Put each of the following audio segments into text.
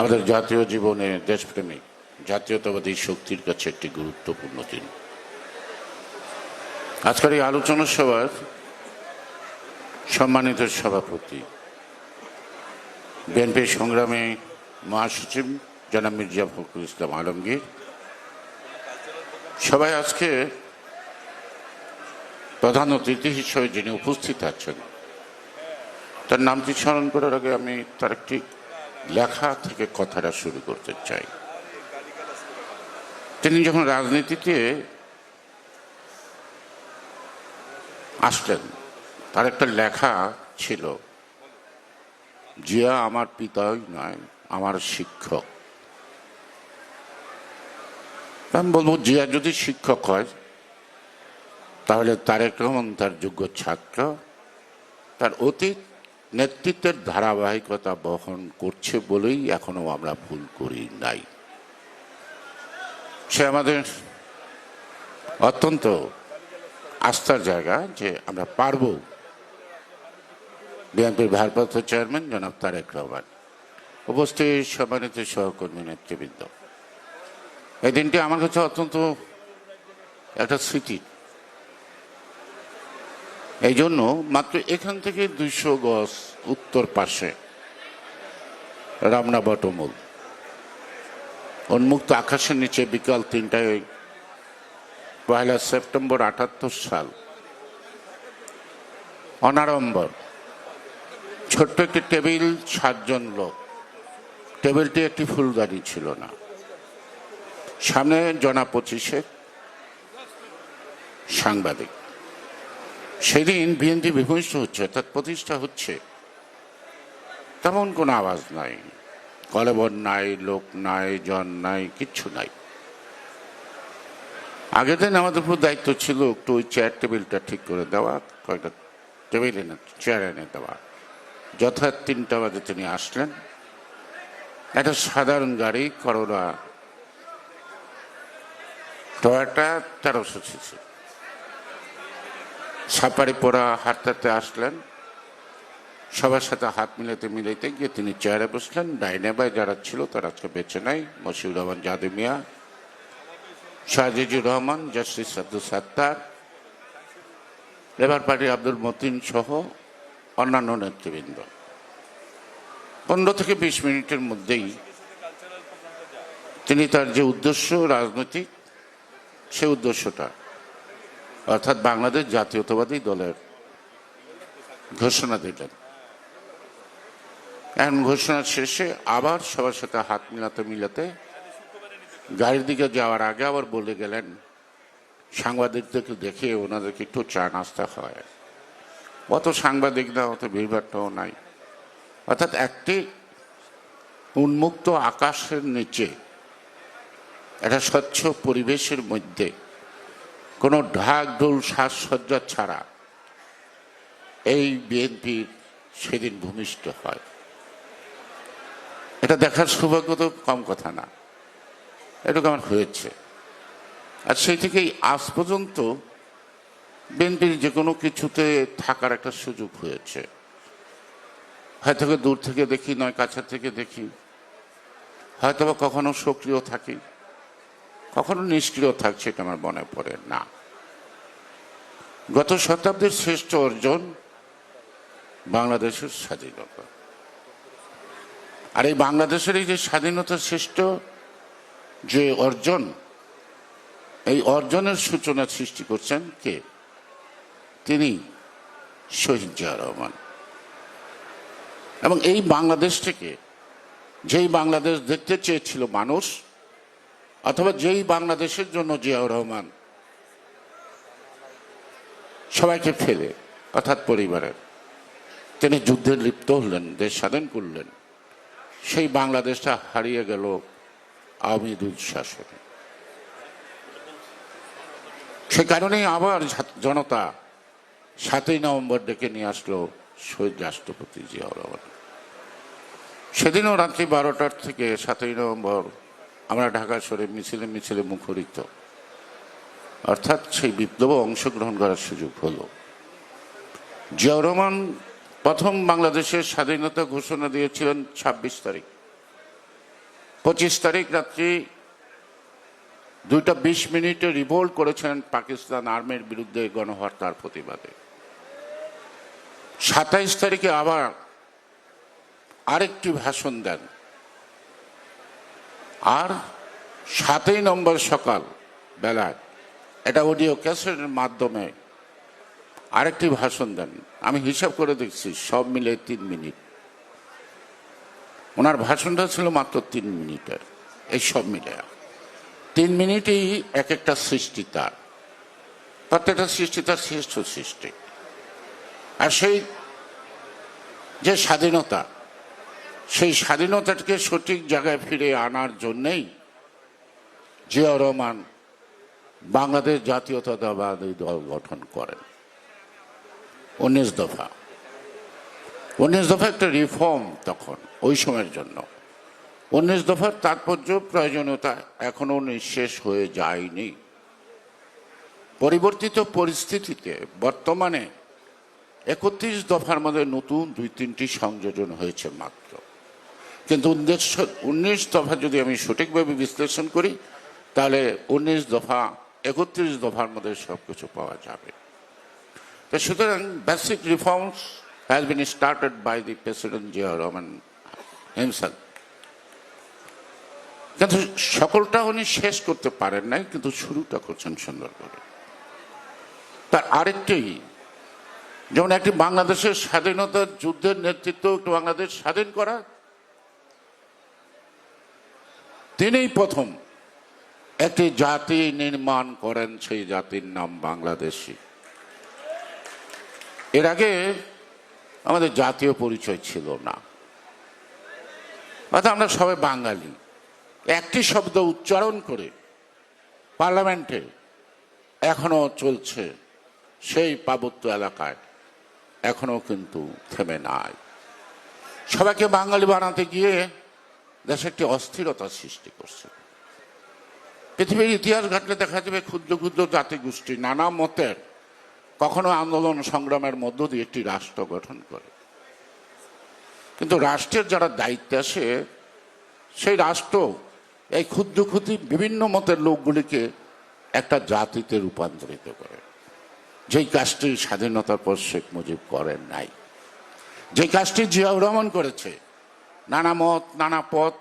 আমাদের জাতীয় জীবনে দেশপ্রেমিক জাতীয়তাবাদী শক্তির কাছে একটি গুরুত্বপূর্ণ দিন। আজকের এই আলোচনা সভার সম্মানিত সভাপতি বিএনপি সংগ্রামে মহাসচিব জনাব মির্জা ফখরুল ইসলাম আলমগীর। সবাই আজকে প্রধান অতিথি হিসেবে যিনি উপস্থিত আছেন, তার নামটি স্মরণ করার আগে আমি তার একটি লেখা থেকে কথাটা শুরু করতে চাই। তিনি যখন রাজনীতিতে আসলেন, তার একটা লেখা ছিল, জিয়া আমার পিতাই নয়, আমার শিক্ষক। আমি বলব, জিয়া যদি শিক্ষক হয়, তাহলে তারেক রহমান তার যোগ্য ছাত্র, তার অতীত নেতৃত্বের ধারাবাহিকতা বহন করছে বলেই এখনও আমরা ভুল করি নাই। সে আমাদের অত্যন্ত আস্থার জায়গা যে আমরা পারব। বিএনপির ভারপ্রাপ্ত চেয়ারম্যান জনাব তারেক রহমান উপস্থিত সম্মানিত সহকর্মী নেতৃবৃন্দ। এই দিনটি আমার কাছে অত্যন্ত একটা স্মৃতি। এই জন্য মাত্র এখান থেকে দুইশো গজ উত্তর পাশে রামনা বটমূল। উন্মুক্ত আকাশের নিচে বিকাল তিনটায় পয়লা সেপ্টেম্বর আটাত্তর সাল। অনারম্বর ছোট্ট একটি টেবিল, সাতজন লোক। টেবিলটি একটি ফুলদানি ছিল না। সামনে জনা পঁচিশে সাংবাদিক। সেদিন বিএনপি বিভূষিত হচ্ছে, অর্থাৎ প্রতিষ্ঠা হচ্ছে। তেমন কোনো আওয়াজ নাই। কলেবর নাই, লোক নাই, জন নাই, কিচ্ছু নাই। আগের দিন আমাদের উপর দায়িত্ব ছিল একটু ওই চেয়ার টেবিলটা ঠিক করে দেওয়া কয়েকটা টেবিল এনে চেয়ার এনে দেওয়া। যথাৎ তিনটা বাজে তিনি আসলেন। একটা সাধারণ গাড়ি করোনা টয়টা তেরোশো সিসি। সাপারি পরা হাঁটতে আসলেন। সবার সাথে হাত মিলাতে মিলাইতে গিয়ে তিনি চেয়ারে বসলেন। ডাইনে বাই যারা ছিল তারা আজকে বেঁচে নাই। Moshiur Rahman, Jadu Mia, Shah Azizur Rahman, justice Abdul Sattar, labour party Abdul Matin সহ অন্যান্য নেতৃবৃন্দ। পনেরো থেকে বিশ মিনিটের মধ্যেই তিনি তার যে উদ্দেশ্য, রাজনৈতিক সে উদ্দেশ্যটা অর্থাৎ বাংলাদেশ জাতীয়তাবাদী দলের ঘোষণা দিলেন। এখন ঘোষণা শেষে আবার সবার সাথে হাত মিলাতে মিলাতে গাড়ির দিকে যাওয়ার আগে আবার বলে গেলেন, সাংবাদিকদেরকে দেখে ওনাদেরকে একটু চা নাস্তা হয় অত সাংবাদিক না, অত ভিড়ভাট্টাও নাই। অর্থাৎ একটি উন্মুক্ত আকাশের নিচে, একটা স্বচ্ছ পরিবেশের মধ্যে কোনো ঢাক ঢোল সাজসজ্জা ছাড়া এই বিএনপির সেদিন ভূমিষ্ঠ হয়। এটা দেখার সৌভাগ্য তো কম কথা না। এটুকু আমার হয়েছে। আর সেই থেকেই আজ পর্যন্ত বিএনপির যে কোনো কিছুতে থাকার একটা সুযোগ হয়েছে। হয়তো দূর থেকে দেখি, নয় কাছের থেকে দেখি। হয়তো বা কখনো সক্রিয় থাকি। কখনো নিষ্ক্রিয় থাকছে এটা আমার মনে পড়ে না। গত শতাব্দীর শ্রেষ্ঠ অর্জন বাংলাদেশের স্বাধীনতা। আর এই বাংলাদেশের এই যে স্বাধীনতা শ্রেষ্ঠ যে অর্জন, এই অর্জনের সূচনা সৃষ্টি করছেন কে? তিনি শহীদ জিয়া রহমান। এবং এই বাংলাদেশ থেকে, যেই বাংলাদেশ দেখতে চেয়েছিল মানুষ অথবা যেই বাংলাদেশের জন্য জিয়াউর রহমান সবাইকে ফেলে, অর্থাৎ পরিবারের। তিনি যুদ্ধে লিপ্ত হলেন, দেশ স্বাধীন করলেন। সেই বাংলাদেশটা হারিয়ে গেল আওয়ামী দুঃশাসনে সে কারণেই আবার জনতা সাতই নভেম্বর ডেকে নিয়ে আসলো শহীদ রাষ্ট্রপতি জিয়াউর রহমান। সেদিনও রাত্রি বারোটার থেকে সাতই নভেম্বর আমরা ঢাকা শহরে মিছিলে মিছিলে মুখরিত। অর্থাৎ সেই বিপ্লবে অংশগ্রহণ করার সুযোগ হলো। জিয়াউর প্রথম বাংলাদেশের স্বাধীনতা ঘোষণা দিয়েছিলেন ছাব্বিশ তারিখ। পঁচিশ তারিখ রাত্রি দুইটা বিশ মিনিটে রিভোল্ট করেছেন পাকিস্তান আর্মির বিরুদ্ধে গণহত্যার প্রতিবাদে। সাতাইশ তারিখে আবার আরেকটি ভাষণ দেন। আর সাতই নম্বর সকাল বেলায় এটা অডিও ক্যাসেটের মাধ্যমে আরেকটি ভাষণ দেন। আমি হিসাব করে দেখছি, সব মিলে তিন মিনিট। ওনার ভাষণটা ছিল মাত্র তিন মিনিটের, এই সব মিলে। তিন মিনিটেই এক একটা সৃষ্টি তার। প্রত্যেকটা সৃষ্টি তার শ্রেষ্ঠ সৃষ্টি। আর সেই যে স্বাধীনতা সেই স্বাধীনতাটাকে সঠিক জায়গায় ফিরে আনার জন্যেই জিয়া রহমান বাংলাদেশ জাতীয়তাবাদী দল গঠন করেন। উনিশ দফা। উনিশ দফা একটা রিফর্ম তখন, ওই সময়ের জন্য। উনিশ দফার তাৎপর্য, প্রয়োজনীয়তা এখনও নিঃশেষ হয়ে যায়নি। পরিবর্তিত পরিস্থিতিতে বর্তমানে একত্রিশ দফার মধ্যে নতুন দুই তিনটি সংযোজন হয়েছে মাত্র। কিন্তু উনিশ উনিশ দফা যদি আমি সঠিকভাবে বিশ্লেষণ করি, তাহলে উনিশ দফা, একত্রিশ দফার মধ্যে সব কিছু পাওয়া যাবে। তো সুতরাং basic reforms has been started by the president Zia Rahman himself কিন্তু সকলটা উনি শেষ করতে পারেন নাই, কিন্তু শুরুটা করছেন সুন্দর করে তার আরেকটি, যেমন একটি বাংলাদেশের স্বাধীনতার যুদ্ধের নেতৃত্ব একটু বাংলাদেশ স্বাধীন করা তিনিই প্রথম। একটি জাতি নির্মাণ করেন, সেই জাতির নাম বাংলাদেশি এর আগে আমাদের জাতীয় পরিচয় ছিল না। অর্থাৎ আমরা সবাই বাঙালি। একটি শব্দ উচ্চারণ করে পার্লামেন্টে এখনও চলছে, সেই পার্বত্য এলাকায়। এখনও কিন্তু থেমে নাই। সবাইকে বাঙালি বানাতে গিয়ে দেশে একটি অস্থিরতা সৃষ্টি করছে। পৃথিবীর ইতিহাস ঘাটলে দেখা যাবে ক্ষুদ্র ক্ষুদ্র জাতি গোষ্ঠী নানা মতের কখনো আন্দোলন সংগ্রামের মধ্য দিয়ে একটি রাষ্ট্র গঠন করে। কিন্তু রাষ্ট্রের যারা দায়িত্বে আসে সেই রাষ্ট্র এই ক্ষুদ্র ক্ষুদ্র বিভিন্ন মতের লোকগুলিকে একটা জাতিতে রূপান্তরিত করে। যেই কাজটি স্বাধীনতার পর শেখ মুজিব করেন নাই। যে কাজটি জিয়াউর রহমান করেছে নানা মত, নানা পথ,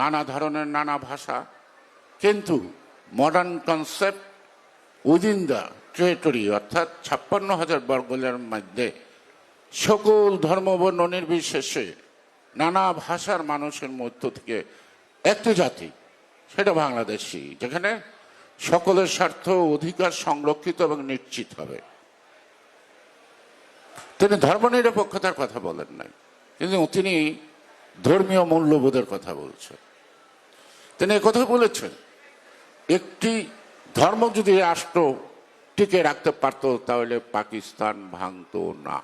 নানা ধরনের নানা ভাষা। কিন্তু modern concept within the territory অর্থাৎ ছাপ্পান্ন হাজার বর্গলের মধ্যে সকল ধর্মবর্ণ নির্বিশেষে নানা ভাষার মানুষের মধ্য থেকে একটি জাতি, সেটা বাংলাদেশি, যেখানে সকলের স্বার্থ অধিকার সংরক্ষিত এবং নিশ্চিত হবে। তিনি ধর্মনিরপেক্ষতার কথা বলেন নাই, কিন্তু তিনি ধর্মীয় মূল্যবোধের কথা বলছেন তিনি কথা বলেছেন, একটি ধর্ম যদি রাষ্ট্র টিকে রাখতে পারত, তাহলে পাকিস্তান ভাঙত না।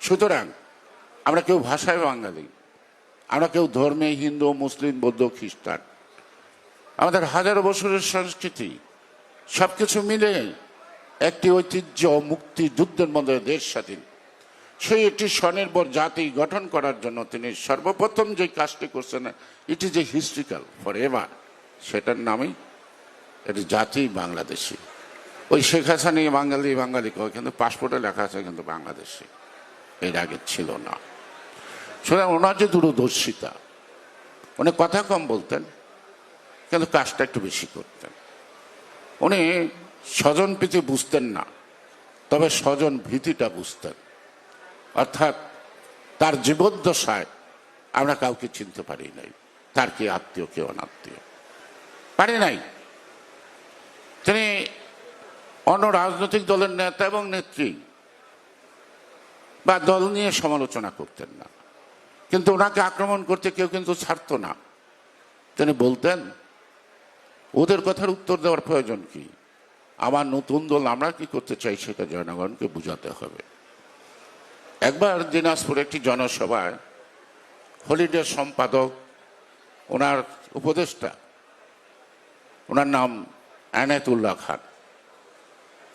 সুতরাং আমরা কেউ ভাষায় বাঙালি, আমরা কেউ ধর্মে হিন্দু, মুসলিম, বৌদ্ধ, খ্রিস্টান, আমাদের হাজারো বছরের সংস্কৃতি, সবকিছু মিলে একটি ঐতিহ্য মুক্তি যুদ্ধের মধ্যে দেশ স্বাধীন। সেই একটি স্বনির্ভর জাতি গঠন করার জন্য তিনি সর্বপ্রথম যে কাজটি করছেন it is a historical for ever সেটার নামই এটি জাতি বাংলাদেশি। ওই শেখ হাসানি বাঙালি বাঙালি কয়, কিন্তু পাসপোর্টে লেখা আছে কিন্তু বাংলাদেশি। এর আগে ছিল না। সুতরাং ওনার যে দূরদর্শিতা, উনি কথা কম বলতেন, কিন্তু কাজটা একটু বেশি করতেন। উনি স্বজন প্রীতি বুঝতেন না, তবে স্বজন ভীতিটা বুঝতেন। অর্থাৎ তার জীবদ্দশায় আমরা কাউকে চিনতে পারি নাই। তার কি আত্মীয় কে অনাত্মীয়। পারে নাই। তিনি অন্য রাজনৈতিক দলের নেতা এবং নেত্রী বা দল নিয়ে সমালোচনা করতেন না। কিন্তু ওনাকে আক্রমণ করতে কেউ কিন্তু ছাড়তো না। তিনি বলতেন, ওদের কথার উত্তর দেওয়ার প্রয়োজন কি? আমার নতুন দল আমরা কি করতে চাই সেটা জনগণকে বুঝাতে হবে। একবার দিনাজপুর একটি জনসভায় হলিডে সম্পাদক, ওনার উপদেষ্টা, ওনার নাম আনায়তুল্লাহ খান।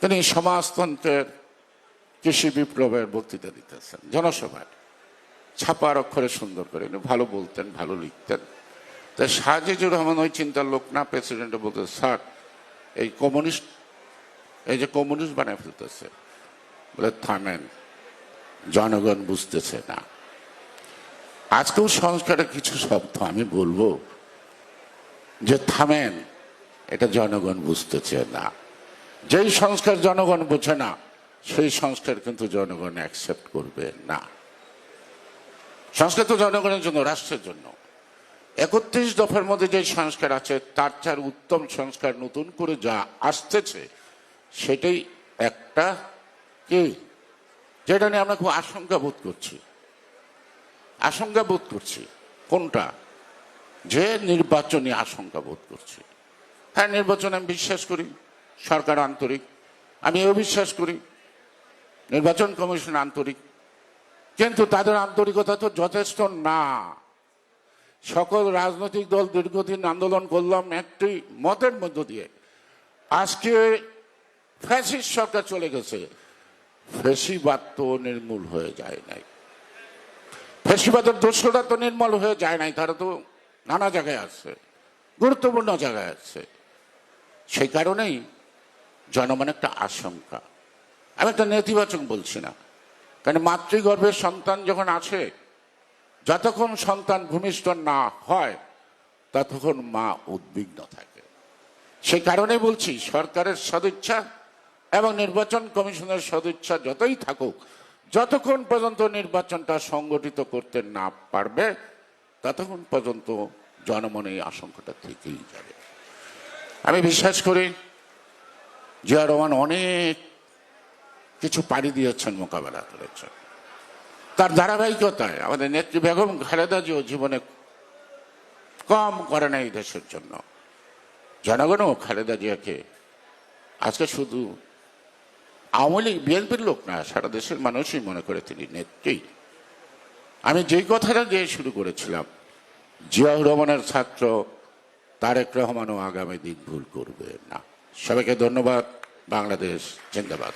তিনি সমাজতন্ত্রের কৃষি বিপ্লবের বক্তৃতা দিতেছেন, জনসভায়। ছাপার অক্ষরে সুন্দর করে, উনি ভালো বলতেন, ভালো লিখতেন। তা শাহজিজুর রহমান ওই চিন্তার লোক না, প্রেসিডেন্ট বলতে স্যার, এই কমিউনিস্ট, এই যে কমিউনিস্ট বানায় ফেলতেছে। বলে, থামেন। জনগণ বুঝতেছে না। আজকেও সংস্কারের কিছু শব্দ আমি বলব যে থামেন, এটা জনগণ বুঝতেছে না। যেই সংস্কার জনগণ বোঝে না, সেই সংস্কার কিন্তু জনগণ অ্যাকসেপ্ট করবে না। সংস্কার তো জনগণের জন্য, রাষ্ট্রের জন্য। একত্রিশ দফার মধ্যে যে সংস্কার আছে, তার চার উত্তম সংস্কার নতুন করে যা আসতেছে, সেটাই একটা কি? যেটা নিয়ে আমরা খুব আশঙ্কা বোধ করছি। আশঙ্কা বোধ করছি। কোনটা? যে নির্বাচনী আশঙ্কা বোধ করছি। হ্যাঁ নির্বাচনে আমি বিশ্বাস করি। সরকার আন্তরিক। আমি এও বিশ্বাস করি। নির্বাচন কমিশন আন্তরিক। কিন্তু তাদের আন্তরিকতা তো যথেষ্ট না। সকল রাজনৈতিক দল দীর্ঘদিন আন্দোলন করলাম একটি মতের মধ্য দিয়ে। আজকে ফ্যাসিস্ট সরকার চলে গেছে। ফেসিবাদ তো নির্মূল হয়ে যায় নাই। ফেসিবাদের দোষরা তো নির্মূল হয়ে যায় নাই, তারা তো নানা জায়গায় আছে, গুরুত্বপূর্ণ জায়গায় আছে। সেই কারণেই জনমনে একটা আশঙ্কা। আমি একটা নেতিবাচক বলছি না, কারণ মাতৃগর্ভের সন্তান যখন আছে, যতক্ষণ সন্তান ভূমিষ্ঠ না হয়, ততক্ষণ মা উদ্বিগ্ন থাকে। সেই কারণে বলছি, সরকারের সদিচ্ছা এবং নির্বাচন কমিশনের সদিচ্ছা যতই থাকুক, যতক্ষণ পর্যন্ত নির্বাচনটা সংগঠিত করতে না পারবে, ততক্ষণ পর্যন্ত জনমনে আশঙ্কাটা থেকেই যাবে। আমি বিশ্বাস করি, জিয়া রহমান অনেক কিছু পাড়ি দিয়েছেন, মোকাবেলা করেছেন। তার ধারাবাহিকতায় আমাদের নেত্রী বেগম খালেদা জিও জীবনে কম করে না এই দেশের জন্য। জনগণও খালেদা জিয়াকে আজকে শুধু আওয়ামী লীগ, বিএনপির লোক না, সারা দেশের মানুষই মনে করে তিনি নেত্রী। আমি যেই কথাটা দিয়ে শুরু করেছিলাম, জিয়াউর রহমানের ছাত্র তারেক রহমানও আগামী দিন ভুল করবে না। সবাইকে ধন্যবাদ, বাংলাদেশ জিন্দাবাদ।